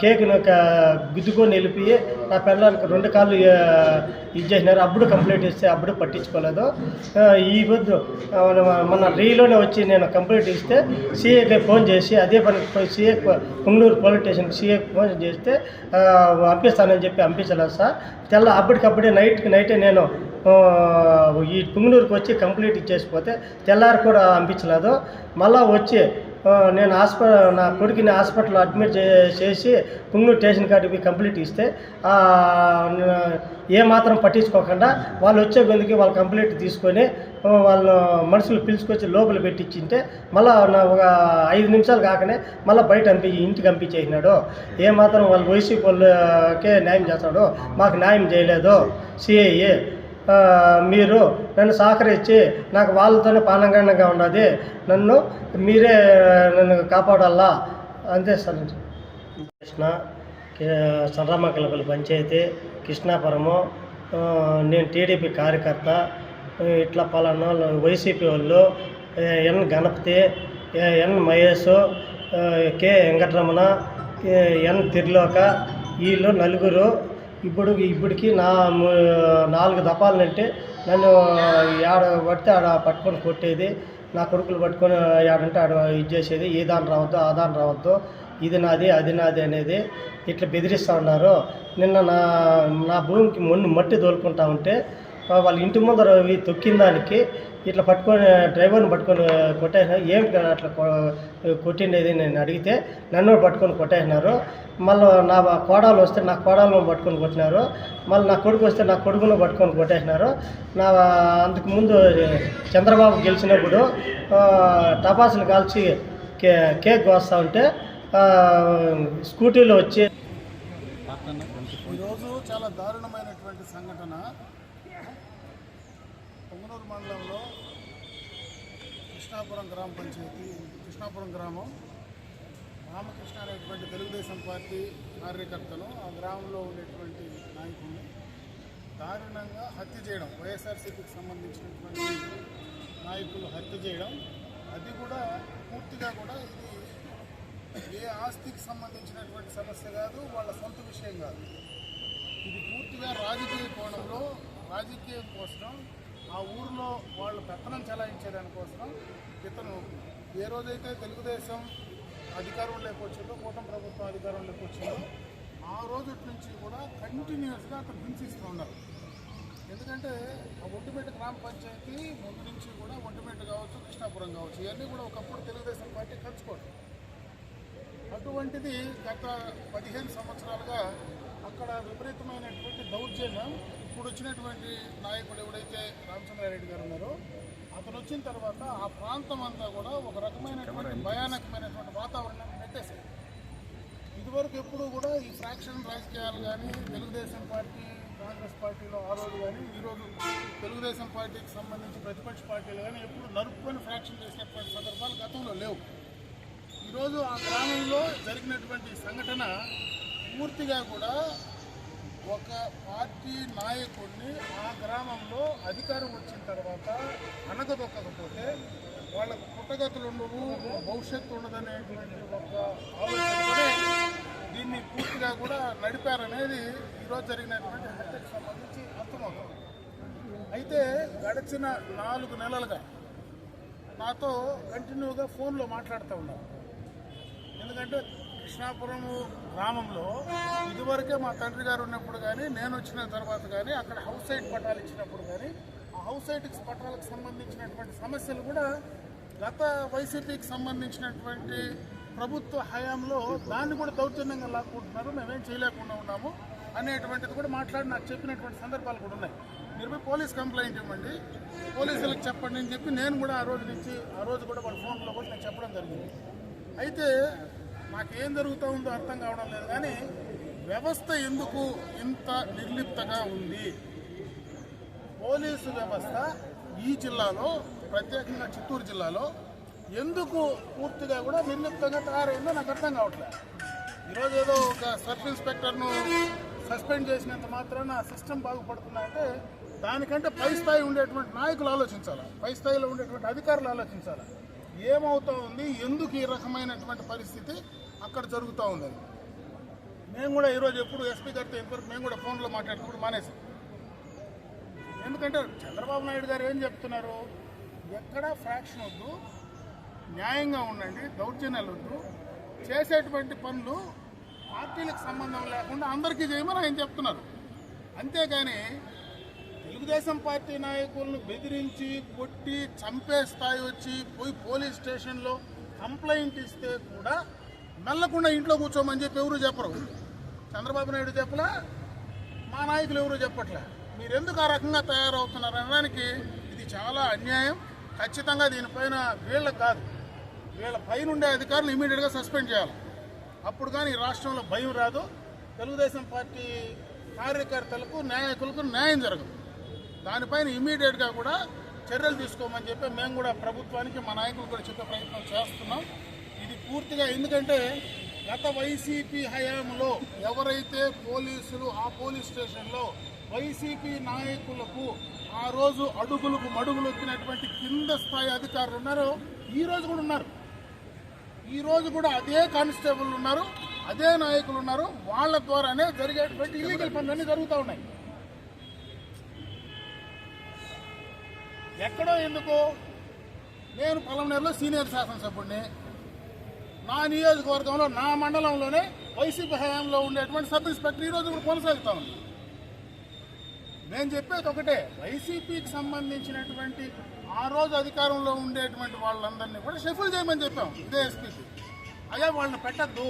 కేక్ను గుద్దుకొని వెళ్ళిపోయి నా పిల్లలకి రెండు కాళ్ళు ఇచ్చేసినారు. ఇది చేసినారు అప్పుడు కంప్లైంట్ ఇస్తే అప్పుడు పట్టించుకోలేదు. ఈ పొద్దు ఆ, మన- రీలోనే వచ్చి నేను కంప్లైంట్ ఇస్తే సీఏకి ఫోన్ చేసి అదే పని సీఏ పుంగళూరు పోలీస్ స్టేషన్ సీఏకి ఫోన్ చేస్తే పంపిస్తానని చెప్పి పంపించలేదు సార్. తెల్ల అప్పటికప్పుడే నైట్కి నైటే నేను ఈ పుంగళూరుకి వచ్చి కంప్లీట్ ఇచ్చేసిపోతే తెల్లారి కూడా పంపించలేదు మళ్ళా వచ్చి నేను హాస్పిటల్ నా కొడుకుని హాస్పిటల్లో అడ్మిట్ చే- చేసి పుంగూరు స్టేషన్ కాడికి కంప్లీట్ ఇస్తే ఏమాత్రం ఏ మాత్రం పట్టించుకోకుండా వాళ్ళు వచ్చే కొద్దికి వాళ్ళు కంప్లీట్ తీసుకొని వాళ్ళు మనుషులు పిలుచుకొచ్చి లోపల పెట్టించింటే మళ్ళీ ఒక ఐదు నిమిషాలు కాకనే మళ్ళీ బయట అంపి ఇంటికి పంపించేసినాడు ఏ మాత్రం వాళ్ళు వైసీపీ వాళ్ళకే న్యాయం చేస్తాడు మాకు న్యాయం చేయలేదు. సిఐఏ మీరు నన్ను సహకరించి నాకు వాళ్ళతోనే పానంగంగా ఉన్నది నన్ను మీరే నన్ను కాపాడాలా? అంతే సార్. కృష్ణ సర్రమ్మకలపల్లి పంచాయతీ కృష్ణాపురము నేను టీడీపీ కార్యకర్త ఇట్లా పలానా వైసీపీ వాళ్ళు N Ganapathi N Mahesh K Venkataramana N Tirloka వీళ్ళు నలుగురు ఇప్పుడు ఇప్పటికి నా నాలుగు దపాలంటే నన్ను ఆడ పడితే ఆడ పట్టుకొని కొట్టేది నా కొడుకులు పట్టుకొని ఆడంటే ఆడ ఇది చేసేది ఏ దాని రావద్దు ఆ దాని రావద్దు ఇది నాది అది నాది అనేది ఇట్లా బెదిరిస్తూ ఉన్నారు. నిన్న నా నా భూమికి మొన్ను మట్టి తోలుకుంటా ఉంటే వాళ్ళ ఇంటి ముందర ఇవి తొక్కిన దానికి ఇట్లా పట్టుకొని డ్రైవర్ని పట్టుకొని కొట్టేసినారు ఏం అట్లా కొ- కొట్టిండేది నేను అడిగితే నన్ను పట్టుకొని కొట్టేసినారు. మళ్ళీ నా కోడాలు వస్తే నా కోడాలను పట్టుకొని కొట్టినారు. మళ్ళీ నా కొడుకు వస్తే నా కొడుకును పట్టుకొని కొట్టేసినారు. నా అంతకు ముందు చంద్రబాబు గెలిచినప్పుడు టపాసులు కాల్చి కే కేక్ కోస్తా ఉంటే స్కూటీలో వచ్చి ఈరోజు చాలా దారుణమైనటువంటి సంఘటన. పొంగనూరు మండలంలో కృష్ణాపురం గ్రామ పంచాయతీ కృష్ణాపురం గ్రామం. రామకృష్ణ అనేటువంటి తెలుగుదేశం పార్టీ కార్యకర్తను ఆ గ్రామంలో ఉండేటువంటి నాయకుడిని దారుణంగా హత్య చేయడం వైఎస్ఆర్సీపీకి సంబంధించినటువంటి నాయకులు హత్య చేయడం అది కూడా పూర్తిగా కూడా ఇది ఏ ఆస్తికి సంబంధించినటువంటి సమస్య కాదు వాళ్ళ సొంత విషయం కాదు. ఇది పూర్తిగా రాజకీయ కోణంలో రాజకీయం కోసం ఆ ఊరిలో వాళ్ళు పెత్తనం చెలాయించేదానికోసం ఇతను ఏ రోజైతే తెలుగుదేశం అధికారంలోకి వచ్చిందో కూటమి ప్రభుత్వం అధికారంలోకి వచ్చిందో ఆ రోజు నుంచి కూడా కంటిన్యూస్గా అతను హింసిస్తూ ఉన్నారు. ఎందుకంటే ఆ ఒంటిమేట గ్రామ పంచాయతీ ముందు నుంచి కూడా ఒంటిమేట కావచ్చు కృష్ణాపురం కావచ్చు ఇవన్నీ కూడా ఒకప్పుడు తెలుగుదేశం పార్టీ కలుసుకోవడం. అటువంటిది గత పదిహేను సంవత్సరాలుగా అక్కడ విపరీతమైనటువంటి దౌర్జన్యం. ఇప్పుడు వచ్చినటువంటి నాయకుడు ఎవడైతే రామచంద్రారెడ్డి గారు ఉన్నారో అతను వచ్చిన తర్వాత ఆ ప్రాంతం అంతా కూడా ఒక రకమైనటువంటి భయానకమైనటువంటి వాతావరణాన్ని నెట్టేశారు ఇదివరకు ఎప్పుడూ కూడా ఈ ఫ్రాక్షన్ రాజకీయాలు కానీ తెలుగుదేశం పార్టీ కాంగ్రెస్ పార్టీలో ఆ రోజు కానీ ఈరోజు తెలుగుదేశం పార్టీకి సంబంధించి ప్రతిపక్ష పార్టీలు కానీ ఎప్పుడు నరుపుకొని ఫ్రాక్షన్ చేసినటువంటి సందర్భాలు గతంలో లేవు. ఈరోజు ఆ గ్రామంలో జరిగినటువంటి సంఘటన పూర్తిగా కూడా ఒక పార్టీ నాయకుడిని ఆ గ్రామంలో అధికారం వచ్చిన తర్వాత అనగదొక్కకపోతే వాళ్ళకు పుట్టగతులు ఉండవు భవిష్యత్తు ఉండదనేటువంటి ఒక ఆలోచనతోనే దీన్ని పూర్తిగా కూడా నడిపారనేది ఈరోజు జరిగినటువంటి హత్యకు సంబంధించి అర్థమవుతుంది. అయితే గడిచిన నాలుగు నెలలుగా నాతో కంటిన్యూగా ఫోన్లో మాట్లాడుతూ ఉన్నారు. ఎందుకంటే కృష్ణాపురం గ్రామంలో ఇదివరకే మా తండ్రి గారు ఉన్నప్పుడు కానీ నేను వచ్చిన తర్వాత కానీ అక్కడ హౌస్ సైట్ పట్టాలు ఇచ్చినప్పుడు కానీ ఆ హౌస్ సైట్ పట్టాలకు సంబంధించినటువంటి సమస్యలు కూడా గత వైసీపీకి సంబంధించినటువంటి ప్రభుత్వ హయాంలో దాన్ని కూడా దౌర్జన్యంగా లాక్కుంటున్నారు. మేమేం చేయలేకుండా ఉన్నాము అనేటువంటిది కూడా మాట్లాడి నాకు చెప్పినటువంటి సందర్భాలు కూడా ఉన్నాయి. మీరు పోయి పోలీస్ కంప్లైంట్ ఇవ్వండి. పోలీసులకు చెప్పండి అని చెప్పి నేను కూడా ఆ రోజు నుంచి ఆ రోజు కూడా వాళ్ళ ఫోన్లో కూడా నేను చెప్పడం జరిగింది. అయితే మాకేం జరుగుతూ ఉందో అర్థం కావడం లేదు కానీ వ్యవస్థ ఎందుకు ఇంత నిర్లిప్తగా ఉంది? పోలీసు వ్యవస్థ ఈ జిల్లాలో ప్రత్యేకంగా చిత్తూరు జిల్లాలో ఎందుకు పూర్తిగా కూడా నిర్లిప్తంగా తయారైందో నాకు అర్థం కావట్లేదు. ఈరోజు ఏదో ఒక సబ్ ఇన్స్పెక్టర్ను సస్పెండ్ చేసినంత మాత్రాన సిస్టమ్ బాగుపడుతుందంటే దానికంటే పై స్థాయి ఉండేటువంటి నాయకులు ఆలోచించాలి? పై స్థాయిలో ఉండేటువంటి అధికారులు ఆలోచించాలి? ఏమవుతా ఉంది? ఎందుకు ఈ రకమైనటువంటి పరిస్థితి అక్కడ జరుగుతూ ఉంది? మేము కూడా ఈరోజు ఎప్పుడు ఎస్పీ గారితో ఇంతవరకు మేము కూడా ఫోన్లో మాట్లాడుతున్నప్పుడు మానేసాం. ఎందుకంటే చంద్రబాబు నాయుడు గారు ఏం చెప్తున్నారు? ఎక్కడ ఫ్రాక్షన్ వద్దు న్యాయంగా ఉండండి దౌర్జన్యాలు వద్దు చేసేటువంటి పనులు పార్టీలకు సంబంధం లేకుండా అందరికీ చేయమని ఆయన చెప్తున్నారు. అంతేగాని తెలుగుదేశం పార్టీ నాయకులను బెదిరించి కొట్టి చంపే స్థాయి వచ్చి పోయి పోలీస్ స్టేషన్లో కంప్లైంట్ ఇస్తే కూడా మెల్లకుండా ఇంట్లో కూర్చోమని చెప్పి ఎవరు చెప్పరు. చంద్రబాబు నాయుడు చెప్పలా మా నాయకులు ఎవరు చెప్పట్లే. మీరెందుకు ఆ రకంగా తయారవుతున్నారు అనడానికి ఇది చాలా అన్యాయం. ఖచ్చితంగా దీనిపైన వీళ్ళకి కాదు వీళ్ళ పైన ఉండే అధికారులు ఇమీడియట్గా సస్పెండ్ చేయాలి. అప్పుడు కానీ ఈ రాష్ట్రంలో భయం రాదు. తెలుగుదేశం పార్టీ కార్యకర్తలకు నాయకులకు న్యాయం జరగదు. దానిపైన ఇమీడియట్గా కూడా చర్యలు తీసుకోమని చెప్పి మేము కూడా ప్రభుత్వానికి మా నాయకులు కూడా చెప్పే ప్రయత్నం చేస్తున్నాం. ఇది పూర్తిగా ఎందుకంటే గత వైసీపీ హయాంలో ఎవరైతే పోలీసులు ఆ పోలీస్ స్టేషన్లో వైసీపీ నాయకులకు ఆ రోజు అడుగులకు మడుగులు వచ్చినటువంటి కింద స్థాయి అధికారులు ఉన్నారో ఈ రోజు కూడా ఉన్నారు. ఈ రోజు కూడా అదే కానిస్టేబుల్ ఉన్నారు అదే నాయకులు ఉన్నారు. వాళ్ళ ద్వారానే జరిగేటువంటి ఇల్లీగల్ పనులన్నీ జరుగుతూ ఉన్నాయి. ఎక్కడో ఎందుకు? నేను పొలంనేరులో సీనియర్ శాసనసభ్యుడిని. నా నియోజకవర్గంలో నా మండలంలోనే వైసీపీ హయాంలో ఉండేటువంటి సబ్ ఇన్స్పెక్టర్ ఈ రోజు కూడా కొనసాగుతా ఉంది. నేను చెప్పేది ఒకటే వైసీపీకి సంబంధించినటువంటి ఆ రోజు అధికారంలో ఉండేటువంటి వాళ్ళందరినీ కూడా షెఫుల్ చేయమని చెప్పాం ఇదే ఎస్పీకి. అయ్యా వాళ్ళని పెట్టద్దు.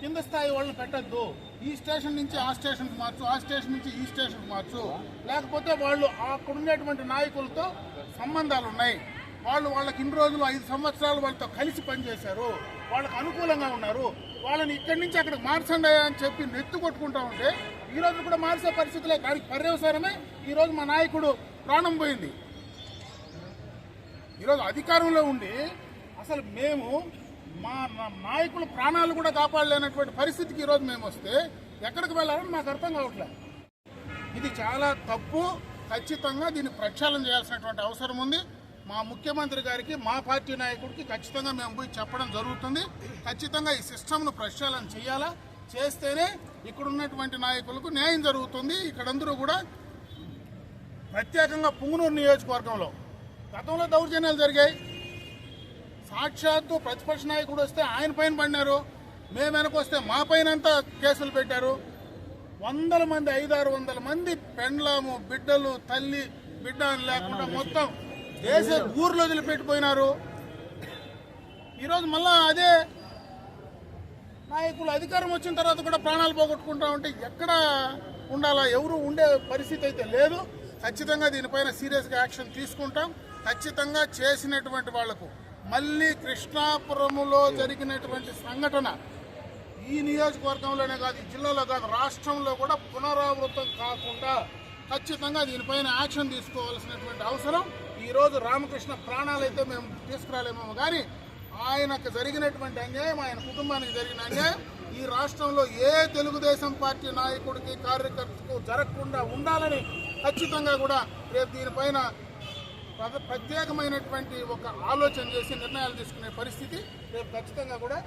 కింద స్థాయి వాళ్ళని పెట్టద్దు. ఈ స్టేషన్ నుంచి ఆ స్టేషన్కి మార్చు ఆ స్టేషన్ నుంచి ఈ స్టేషన్కి మార్చు. లేకపోతే వాళ్ళు అక్కడ ఉండేటువంటి నాయకులతో సంబంధాలు ఉన్నాయి. వాళ్ళు వాళ్ళకి ఇన్ని రోజులు ఐదు సంవత్సరాలు వాళ్ళతో కలిసి పనిచేశారు. వాళ్ళకి అనుకూలంగా ఉన్నారు. వాళ్ళని ఇక్కడి నుంచి అక్కడికి మార్చండి అని చెప్పి నెత్తు కొట్టుకుంటా ఉంటే ఈ రోజు కూడా మార్చే పరిస్థితులే. దానికి పర్యవసరమే ఈరోజు మా నాయకుడు ప్రాణం పోయింది. ఈరోజు అధికారంలో ఉండి అసలు మేము మా నాయకుల ప్రాణాలు కూడా కాపాడలేనటువంటి పరిస్థితికి ఈరోజు మేము వస్తే ఎక్కడికి వెళ్ళాలని మాకు అర్థం కావట్లేదు. ఇది చాలా తప్పు. ఖచ్చితంగా దీన్ని ప్రక్షాళన చేయాల్సినటువంటి అవసరం ఉంది. మా ముఖ్యమంత్రి గారికి మా పార్టీ నాయకుడికి ఖచ్చితంగా మేము పోయి చెప్పడం జరుగుతుంది. ఖచ్చితంగా ఈ సిస్టమ్ను ప్రక్షాళన చేయాలా? చేస్తేనే ఇక్కడ ఉన్నటువంటి నాయకులకు న్యాయం జరుగుతుంది. ఇక్కడందరూ కూడా ప్రత్యేకంగా పుంగునూరు నియోజకవర్గంలో గతంలో దౌర్జన్యాలు జరిగాయి. సాక్షాత్తు ప్రతిపక్ష నాయకుడు వస్తే ఆయన పైన పడినారు. మేము వెనకొస్తే మా పైన అంతా కేసులు పెట్టారు. వందల మంది ఐదారు వందల మంది పెండ్లాము బిడ్డలు తల్లి బిడ్డ అని లేకుండా మొత్తం దేశ ఊర్లో వదిలిపెట్టిపోయినారు. ఈరోజు మళ్ళా అదే నాయకులు అధికారం వచ్చిన తర్వాత కూడా ప్రాణాలు పోగొట్టుకుంటా ఉంటే ఎక్కడ ఉండాలా? ఎవరు ఉండే పరిస్థితి అయితే లేదు. ఖచ్చితంగా దీనిపైన సీరియస్గా యాక్షన్ తీసుకుంటాం. ఖచ్చితంగా చేసినటువంటి వాళ్ళకు మళ్ళీ కృష్ణాపురంలో జరిగినటువంటి సంఘటన ఈ నియోజకవర్గంలోనే కాదు ఈ జిల్లాలో కాదు రాష్ట్రంలో కూడా పునరావృతం కాకుండా ఖచ్చితంగా దీనిపైన యాక్షన్ తీసుకోవాల్సినటువంటి అవసరం. ఈ రోజు రామకృష్ణ ప్రాణాలైతే మేము తీసుకురాలేమో కానీ ఆయనకు జరిగినటువంటి అన్యాయం ఆయన కుటుంబానికి జరిగిన అన్యాయం ఈ రాష్ట్రంలో ఏ తెలుగుదేశం పార్టీ నాయకుడికి కార్యకర్తకు జరగకుండా ఉండాలని ఖచ్చితంగా కూడా రేపు దీనిపైన ప్రత్యేకమైనటువంటి ఒక ఆలోచన చేసి నిర్ణయాలు తీసుకునే పరిస్థితి రేపు ఖచ్చితంగా కూడా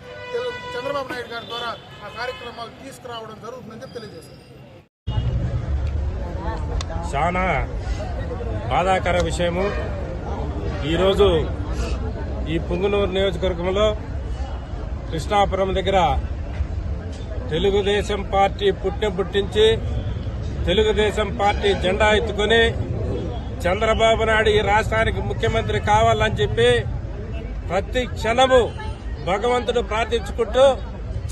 చంద్రబాబు నాయుడు గారి ద్వారా ఆ కార్యక్రమాలు తీసుకురావడం జరుగుతుందని చెప్పి తెలియజేశారు. చాలా బాధాకర విషయము. ఈరోజు ఈ పుంగునూరు నియోజకవర్గంలో కృష్ణాపురం దగ్గర తెలుగుదేశం పార్టీ పుట్టిన పుట్టించి తెలుగుదేశం పార్టీ జెండా ఎత్తుకొని చంద్రబాబు నాయుడు ఈ రాష్ట్రానికి ముఖ్యమంత్రి కావాలని చెప్పి ప్రతి క్షణము భగవంతుడు ప్రార్థించుకుంటూ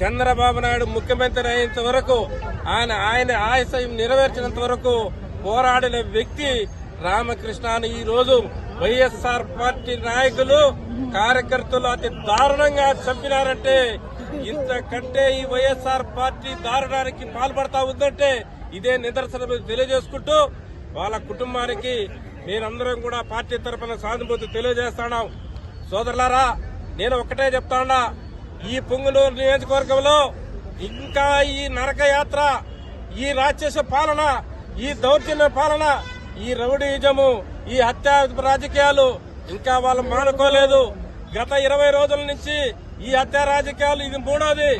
చంద్రబాబు నాయుడు ముఖ్యమంత్రి అయ్యేంత వరకు ఆయన ఆయన ఆశయం నెరవేర్చినంత వరకు పోరాడిన వ్యక్తి రామకృష్ణను ఈ రోజు వైఎస్ఆర్ పార్టీ నాయకులు కార్యకర్తలు అతి దారుణంగా చంపినారంటే ఇంతకంటే ఈ వైఎస్ఆర్ పార్టీ దారుణానికి పాల్పడతా ఉందంటే ఇదే నిదర్శనం తెలియజేసుకుంటూ వాళ్ళ కుటుంబానికి నేనందరం కూడా పార్టీ తరఫున సానుభూతి తెలియజేస్తున్నాం సోదరులారా నేను ఒక్కటే చెప్తాడా ఈ పొంగునూరు నియోజకవర్గంలో ఇంకా ఈ నరకయాత్ర ఈ రాక్షస పాలన ఈ దౌర్జన్య పాలన ఈ రౌడీజము ఈ హత్యా రాజకీయాలు ఇంకా వాళ్ళు మానుకోలేదు. గత ఇరవై రోజుల నుంచి ఈ హత్య రాజకీయాలు ఇది మూడోది.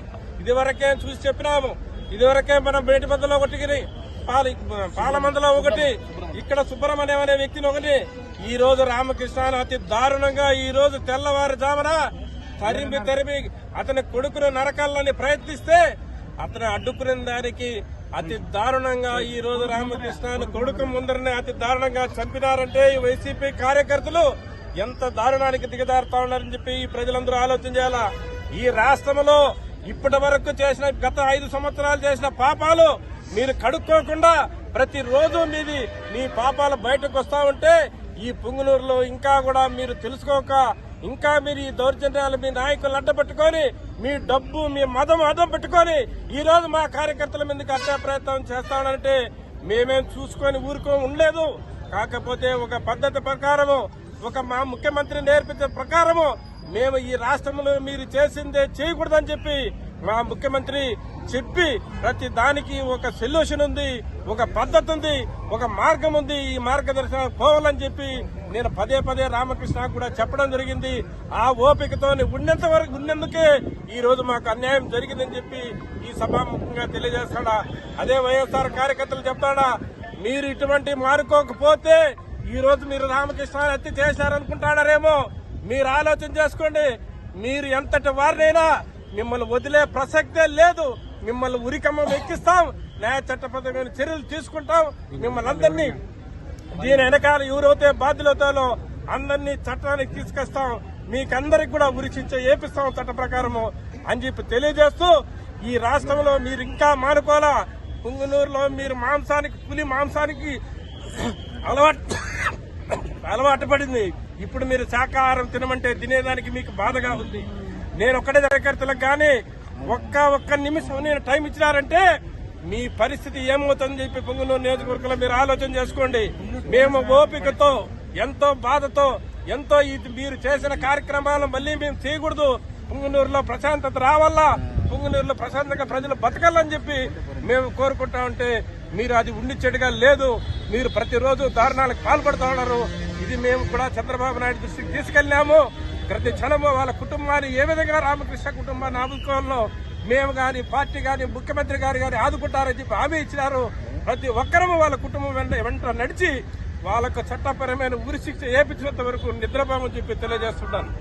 ఇది వరకే చూసి చెప్పినాము. ఇది వరకే మనం బయటి మధ్యలో కొట్టుకుని పాల పాలమందలో ఒకటి ఇక్కడ సుబ్రహ్మణ్యం అనే వ్యక్తిని ఒకటి. ఈ రోజు రామకృష్ణ అతి దారుణంగా ఈ రోజు తెల్లవారుజామున తరిమి తరిమి అతని కొడుకును నరకాలని ప్రయత్నిస్తే అతను అడ్డుకునే దానికి అతి దారుణంగా ఈ రోజు రామకృష్ణ కొడుకు ముందరనే అతి దారుణంగా చంపినారంటే ఈ వైసీపీ కార్యకర్తలు ఎంత దారుణానికి దిగదారుతా ఉన్నారని చెప్పి ఈ ప్రజలందరూ ఆలోచన చేయాలా? ఈ రాష్ట్రంలో ఇప్పటి వరకు చేసిన గత ఐదు సంవత్సరాలు చేసిన పాపాలు మీరు కడుక్కోకుండా ప్రతిరోజు మీది మీ పాపాలు బయటకు వస్తా ఉంటే ఈ పుంగునూరులో ఇంకా కూడా మీరు తెలుసుకోక ఇంకా మీరు ఈ దౌర్జన్యాలు మీ నాయకులు అడ్డపెట్టుకొని మీ డబ్బు మీ మదం అడ్డం పెట్టుకొని ఈ రోజు మా కార్యకర్తల మీదకి హత్యా ప్రయత్నం చేస్తానంటే మేమేం చూసుకొని ఊరుకో ఉండలేదు. కాకపోతే ఒక పద్ధతి ప్రకారము ఒక మా ముఖ్యమంత్రి నేర్పించే ప్రకారము మేము ఈ రాష్ట్రంలో మీరు చేసిందే చేయకూడదని చెప్పి మా ముఖ్యమంత్రి చెప్పి ప్రతి దానికి ఒక సొల్యూషన్ ఉంది ఒక పద్ధతి ఉంది ఒక మార్గం ఉంది ఈ మార్గదర్శనం పోవాలని చెప్పి నేను పదే పదే రామకృష్ణ కూడా చెప్పడం జరిగింది. ఆ ఓపికతో ఉన్నంత వరకు ఉన్నందుకే ఈ రోజు మాకు అన్యాయం జరిగిందని చెప్పి ఈ సభాముఖంగా తెలియజేస్తాడా? అదే వైఎస్ఆర్ కార్యకర్తలు చెప్తాడా? మీరు ఇటువంటి మారుకోకపోతే ఈ రోజు మీరు రామకృష్ణ హత్య చేశారనుకుంటాడారేమో? మీరు ఆలోచన చేసుకోండి. మీరు ఎంతటి వారినైనా మిమ్మల్ని వదిలే ప్రసక్తే లేదు. మిమ్మల్ని ఉరికమ్మం ఎక్కిస్తాం న్యాయ చట్టబద్ధమైన చర్యలు తీసుకుంటాం. మిమ్మల్ని అందరినీ దీని వెనకాల ఎవరైతే బాధ్యులతో అందరినీ చట్టానికి తీసుకొస్తాం. మీకందరికి కూడా ఉరిశించ ఏపిస్తాం చట్ట ప్రకారము అని చెప్పి తెలియజేస్తూ ఈ రాష్ట్రంలో మీరు ఇంకా మానుకోలా పుంగునూరులో మీరు మాంసానికి పులి మాంసానికి అలవాటు అలవాటు పడింది. ఇప్పుడు మీరు శాకాహారం తినమంటే తినేదానికి మీకు బాధగా ఉంది. నేను ఒక్కడే కార్యకర్తలకు కానీ ఒక్క ఒక్క నిమిషం నేను టైం ఇచ్చినారంటే మీ పరిస్థితి ఏమవుతుందని చెప్పి పొంగునూరు నియోజకవర్గంలో మీరు ఆలోచన చేసుకోండి. మేము ఓపికతో ఎంతో బాధతో ఎంతో ఇది మీరు చేసిన కార్యక్రమాలు మళ్ళీ మేము చేయకూడదు. పొంగునూరులో ప్రశాంతత రావాలా? పొంగునూరులో ప్రశాంతంగా ప్రజలు బతకాలని చెప్పి మేము కోరుకుంటా ఉంటే మీరు అది ఉండి లేదు. మీరు ప్రతిరోజు దారుణాలకు పాల్పడుతూ ఉన్నారు. ఇది మేము కూడా చంద్రబాబు నాయుడు దృష్టికి తీసుకెళ్ళాము ప్రతి క్షణము వాళ్ళ కుటుంబాన్ని ఏ విధంగా రామకృష్ణ కుటుంబాన్ని ఆదుకోవాలో మేము కానీ పార్టీ కానీ ముఖ్యమంత్రి గారు కానీ ఆదుకుంటారని చెప్పి హామీ ఇచ్చినారు. ప్రతి ఒక్కరము వాళ్ళ కుటుంబం వెంట వెంట నడిచి వాళ్ళకు చట్టపరమైన ఉరి శిక్ష ఏపించినంత వరకు నిద్రపోమని చెప్పి తెలియజేస్తున్నాను